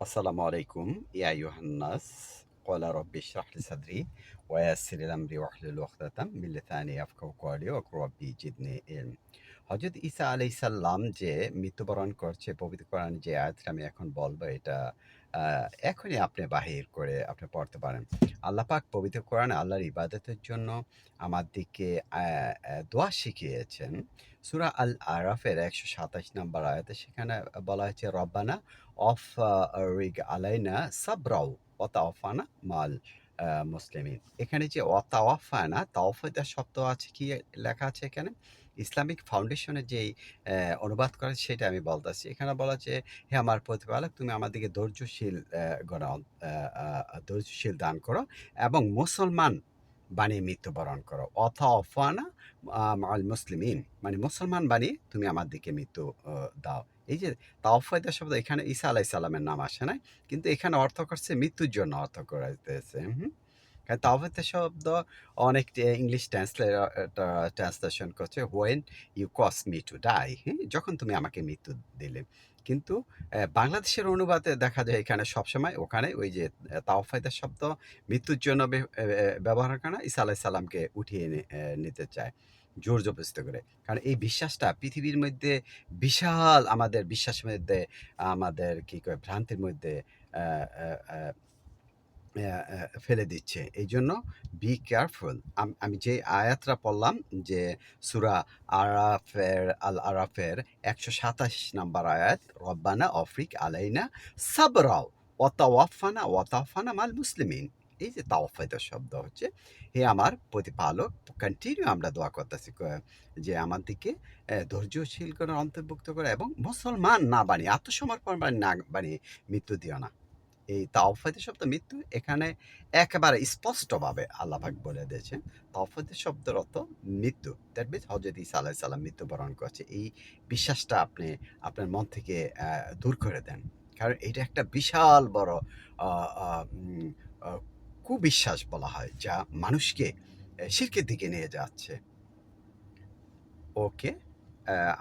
আসসালামু আলাইকুম ইয়া ইউহান্নাস قال ربي اشرح لي صدري ويسر لي امري واحلل عقدة من لساني يفقهوا قولي ওক রব্বি جدني علم. হজরত ঈসা আলাই সাল্লাম যে মৃত্যুবরণ করছে, পবিত্র কোরআন যে আয়াতটা আমি এখন বলব, এটা এখনই আপনি বাহির করে আপনি পড়তে পারেন। আল্লাহ পাক পবিত্র কোরআন আল্লাহর ইবাদতের জন্য আমার দিকে দোয়া শিখিয়েছেন। সুরা আল আরাফের একশো সাতাশ নম্বর আয়াতে সেখানে বলা হয়েছে, রব্বানা অফ রিগ আলাইনা সাবরাউ ওয়া তাওয়াফানা মাল মুসলিমিন। এখানে যে ওয়া তাওয়াফানা তাওফায়দা শব্দ আছে কি লেখা আছে এখানে? ইসলামিক ফাউন্ডেশনের যেই অনুবাদ করে সেটা আমি বলতেছি। এখানে বলা যে "হে আমার প্রতিপালক, তুমি আমাদেরকে ধৈর্যশীল আ, ধৈর্যশীল দান করো এবং মুসলমান বানিয়ে মৃত্যুবরণ করো। ওয়াতাওয়াফানা আ মাআল মুসলিমিন।" মানে মুসলমান বানিয়ে তুমি আমার দিকে মৃত্যু দাও। এই যে তা তাওফায়দা শব্দ, এখানে ঈসা আলাইহিস সালামের নাম আসে নাই। কিন্তু এখানে অর্থ করছে মৃত্যুর জন্য অর্থ করাইতেছে। হুম? কারণ শব্দ অনেক ইংলিশ ট্রান্সলেশন করছে, "when you cause me to die হ্যাঁ? যখন তুমি আমাকে মৃত্যু দিলে। কিন্তু বাংলাদেশের অনুবাদে দেখা যায় এখানে সবসময় ওখানে ওই যে তাওফায়দার শব্দ মৃত্যুর জন্য ব্যবহার করে না, ইসা আলাইহিস সালামকে উঠিয়ে নিতে চায়। জোর জবস্ত করে। কারণ এই বিশ্বাসটা পৃথিবীর মধ্যে বিশাল আমাদের বিশ্বাসের মধ্যে আমাদের কি কয় ভ্রান্তির মধ্যে ফেলে দিচ্ছে। এই জন্য বি কেয়ারফুল। আমি যে আয়াতটা পড়লাম যে সুরা আরাফের আল আরাফের ১২৭ নাম্বার আয়াত, "রব্বানা অফ্রিক আলাইনা সাবরাও ওয়া তাওয়াফানা ওয়া মাল মুসলিমিন।" এই যে তাওফায়দা শব্দ হচ্ছে, "হে আমার প্রতিপালক" কন্টিনিউ আমরা দোয়া করতেছি যে আমাদেরকে অ্যা ধৈর্যশীল করে অন্তর্ভুক্ত করে এবং মুসলমান না বানিয়ে আত্মসমর্পণ না বানিয়ে মৃত্যু দিও না। এই তাওফায়দা শব্দ মৃত্যু এখানে একেবারে স্পষ্টভাবে আল্লাহ পাক বলে দিয়েছেন। তাওফায়দা শব্দের অর্থ মৃত্যু। দ্যাট মিনস হযরত ঈসা আলাইহিস সালাম মৃত্যুবরণ করছে। এই বিশ্বাসটা আপনি, আপনার মন থেকে দূর করে দেন। কারণ এটা একটা বিশাল বড় কুবিশ্বাস বলা হয়, যা মানুষকে শিরকের দিকে নিয়ে যাচ্ছে। ওকে।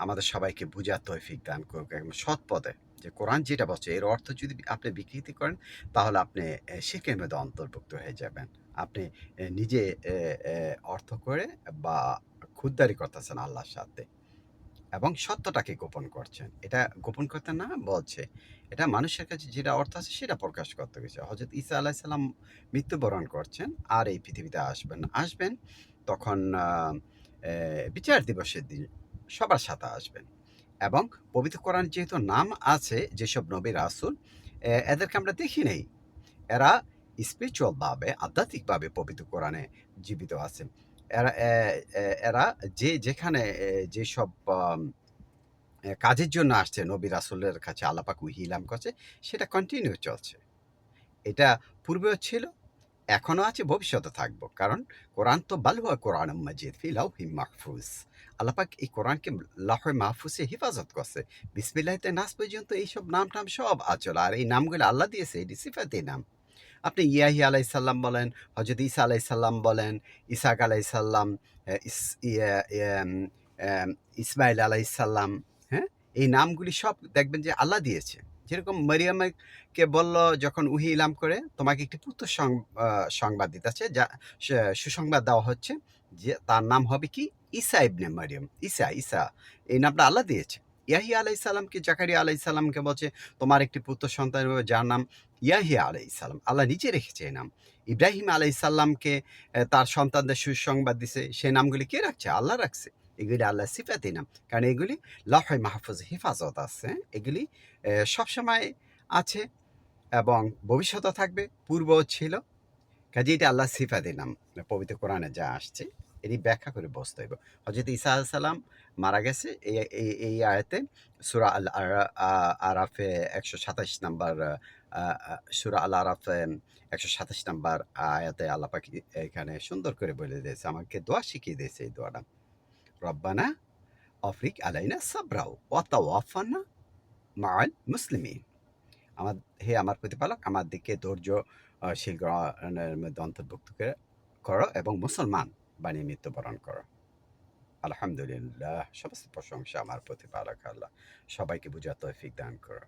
আমাদের সবাইকে বুঝার তৈফিক দান করুক, একদম সৎ পথে। যে কোরআন যেটা বলছে, এর অর্থ যদি আপনি বিকৃতি করেন, তাহলে আপনি শিরকের মধ্যে অন্তর্ভুক্ত হয়ে যাবেন। আপনি নিজে অর্থ করে বা খুদদারি করতেছেন আল্লাহর সাথে। এবং সত্যটাকে গোপন করছেন। এটা গোপন করতে না বলছে। এটা মানুষের কাছে যেটা অর্থ আছে সেটা প্রকাশ করতে গেছে। হযরত ইসা আলাইহিস সালাম মৃত্যুবরণ করছেন আর এই পৃথিবীতে আসবেন। আসবেন তখন বিচার দিবসের দিন সবার সাথে আসবেন। এবং পবিত্র কোরআনে যেহেতু নাম আছে যেসব নবী রাসূল এদেরকে আমরা দেখি নাই। এরা স্পিরিচুয়ালভাবে আধ্যাত্মিকভাবে পবিত্র কোরআনে জীবিত আছেন। এরা এরা যে যেখানে যেসব কাজের জন্য আসছে নবী রাসূলের কাছে আল্লাহ পাক ওহী ইলহাম করছে সেটা কন্টিনিউ চলছে। এটা পূর্বেও ছিল, এখনও আছে, ভবিষ্যতে থাকব। কারণ কোরআন তো বাল হুয়া কোরআনুম মাজিদ ফি লাওহিম মাহফুজ। আল্লাহ পাক এই কোরআনকে লাউহে মাহফুজে হেফাজত করছে। বিসমিল্লাহিতে নাস পর্যন্ত এইসব নাম-টাম সব আচল। আর এই নামগুলো আল্লাহ দিয়েছে, এটি সিফাতি নাম। আপনি ইয়াহি আলাইহিস সালাম বলেন, হযরত ঈসা আলাইহিস সালাম বলেন, ইসাক ইস ইয়া ইসমাইল আলাইহিস সালাম, হ্যাঁ? এই নামগুলি সব দেখবেন যে আল্লাহ দিয়েছে। যেরকম মারিয়ামকে বলল যখন উহি ইলাম করে, "তোমাকে একটি পুত্র সংবাদ দিতেছে যা সুসংবাদ দেওয়া হচ্ছে যে তার নাম হবে কি? ঈসা ইবনে মারিয়াম। ঈসা, ঈসা। এই নামটা আল্লাহ দিয়েছে। ইয়াহিয়া আলাইহিস সালামকে জাকারিয়া আলাইহিস সালামকে বলছে, "তোমার একটি পুত্র সন্তান হবে যার নাম ইয়াহিয়া আলাইহিস সালাম।" আল্লাহ নিজে রেখেছে এই নাম। ইব্রাহিম আলাইহিস সালামকে তার সন্তানদের সুসংবাদ দিছে। সেই নামগুলি কে রাখছে? আল্লাহ রাখছে। এগুলি আল্লাহ সিফাতি নাম। কারণ এগুলি লাউহে মাহফুজে হেফাজত আছে। এগুলি সবসময় আছে এবং ভবিষ্যতেও থাকবে, পূর্বেও ছিল। কাজেই এটা আল্লাহ সিফাতি নাম। পবিত্র কোরআনে যা আসছে এটি ব্যাখ্যা করে বসতে হইব। ঈসা আলাইহিস সালাম মারা গেছে এই এই আয়াতে সূরা আল আরাফে ১২৭ নাম্বার আ আ সূরা আল আরাফে ১২৭ নাম্বার আয়াতে আল্লাহ পাক এ এখানে সুন্দর করে বলে দিয়েছে। আমাকে দোয়া শিখিয়ে দিয়েছে এই দোয়াটা। রব্বানা আফরিক আলাইনা সাবরাও ওয়া তাওয়াফানা মাআল মুসলিমিন। আমার হে আমার প্রতিপালক আমাদেরকে ধৈর্য আ শীল মধ্যে অন্তর্ভুক্ত করে এবং মুসলমান বানিয়ে মৃত্যুবরণ করো। আলহামদুলিল্লাহ। সমস্ত প্রশংসা আমার প্রতিপালক আল্লাহ। সবাইকে বুঝার তৌফিক দান করো।